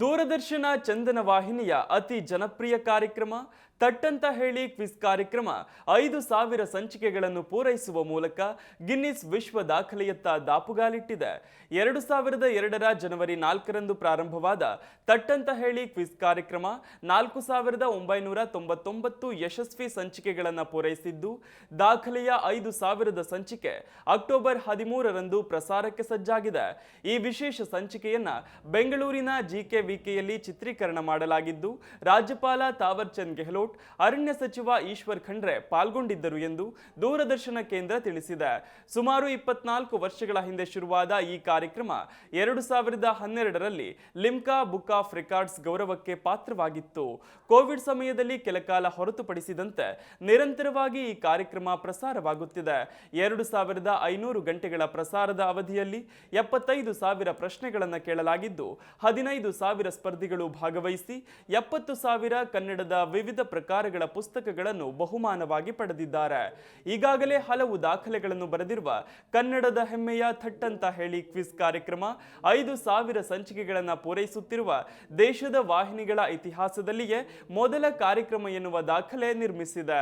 ದೂರದರ್ಶನ ಚಂದನ ವಾಹಿನಿಯ ಅತಿ ಜನಪ್ರಿಯ ಕಾರ್ಯಕ್ರಮ, ತಟ್ಟಂತ ಹೇಳಿ ಕ್ವಿಜ್ ಕಾರ್ಯಕ್ರಮ, ಐದು ಸಾವಿರ ಸಂಚಿಕೆಗಳನ್ನು ಪೂರೈಸುವ ಮೂಲಕ ಗಿನ್ನಿಸ್ ವಿಶ್ವ ದಾಖಲೆಯತ್ತ ದಾಪುಗಾಲಿಟ್ಟಿದೆ. ಎರಡು ಸಾವಿರದ ಎರಡರ ಜನವರಿ ನಾಲ್ಕರಂದು ಪ್ರಾರಂಭವಾದ ತಟ್ಟಂತ ಹೇಳಿ ಕ್ವಿಜ್ ಕಾರ್ಯಕ್ರಮ, ನಾಲ್ಕು ಸಾವಿರದ ಒಂಬೈನೂರ ತೊಂಬತ್ತೊಂಬತ್ತು ಯಶಸ್ವಿ ಸಂಚಿಕೆಗಳನ್ನು ಪೂರೈಸಿದ್ದು, ದಾಖಲೆಯ ಐದು ಸಾವಿರದ ಸಂಚಿಕೆ ಅಕ್ಟೋಬರ್ ಹದಿಮೂರರಂದು ಪ್ರಸಾರಕ್ಕೆ ಸಜ್ಜಾಗಿದೆ. ಈ ವಿಶೇಷ ಸಂಚಿಕೆಯನ್ನ ಬೆಂಗಳೂರಿನ ಜಿಕೆ ವಿಕೆಯಲ್ಲಿ ಚಿತ್ರೀಕರಣ ಮಾಡಲಾಗಿದ್ದು, ರಾಜ್ಯಪಾಲ ತಾವರ್ಚಂದ್ ಗೆಹ್ಲೋಟ್, ಅರಣ್ಯ ಸಚಿವ ಈಶ್ವರ್ ಖಂಡ್ರೆ ಪಾಲ್ಗೊಂಡಿದ್ದರು ಎಂದು ದೂರದರ್ಶನ ಕೇಂದ್ರ ತಿಳಿಸಿದೆ. ಸುಮಾರು ಇಪ್ಪತ್ನಾಲ್ಕು ವರ್ಷಗಳ ಹಿಂದೆ ಶುರುವಾದ ಈ ಕಾರ್ಯಕ್ರಮ ಎರಡು ಸಾವಿರದ ಹನ್ನೆರಡರಲ್ಲಿ ಲಿಮ್ಕಾ ಬುಕ್ ಆಫ್ ರೆಕಾರ್ಡ್ಸ್ ಗೌರವಕ್ಕೆ ಪಾತ್ರವಾಗಿತ್ತು. ಕೋವಿಡ್ ಸಮಯದಲ್ಲಿ ಕೆಲಕಾಲ ಹೊರತುಪಡಿಸಿದಂತೆ ನಿರಂತರವಾಗಿ ಈ ಕಾರ್ಯಕ್ರಮ ಪ್ರಸಾರವಾಗುತ್ತಿದೆ. ಎರಡು ಸಾವಿರದ ಐನೂರು ಗಂಟೆಗಳ ಪ್ರಸಾರದ ಅವಧಿಯಲ್ಲಿ ಎಪ್ಪತ್ತೈದು ಸಾವಿರ ಪ್ರಶ್ನೆಗಳನ್ನು ಕೇಳಲಾಗಿದ್ದು, ಹದಿನೈದು ಸಾವಿರ ಸ್ಪರ್ಧಿಗಳು ಭಾಗವಹಿಸಿ ಎಪ್ಪತ್ತು ಸಾವಿರ ಕನ್ನಡದ ವಿವಿಧ ಪ್ರಕಾರಗಳ ಪುಸ್ತಕಗಳನ್ನು ಬಹುಮಾನವಾಗಿ ಪಡೆದಿದ್ದಾರೆ. ಈಗಾಗಲೇ ಹಲವು ದಾಖಲೆಗಳನ್ನು ಬರೆದಿರುವ ಕನ್ನಡದ ಹೆಮ್ಮೆಯ ಥಟ್ಟಂತ ಹೇಳಿ ಕ್ವಿಜ್ ಕಾರ್ಯಕ್ರಮ, ಐದು ಸಾವಿರ ಸಂಚಿಕೆಗಳನ್ನು ಪೂರೈಸುತ್ತಿರುವ ದೇಶದ ವಾಹಿನಿಗಳ ಇತಿಹಾಸದಲ್ಲಿಯೇ ಮೊದಲ ಕಾರ್ಯಕ್ರಮ ಎನ್ನುವ ದಾಖಲೆ ನಿರ್ಮಿಸಿದೆ.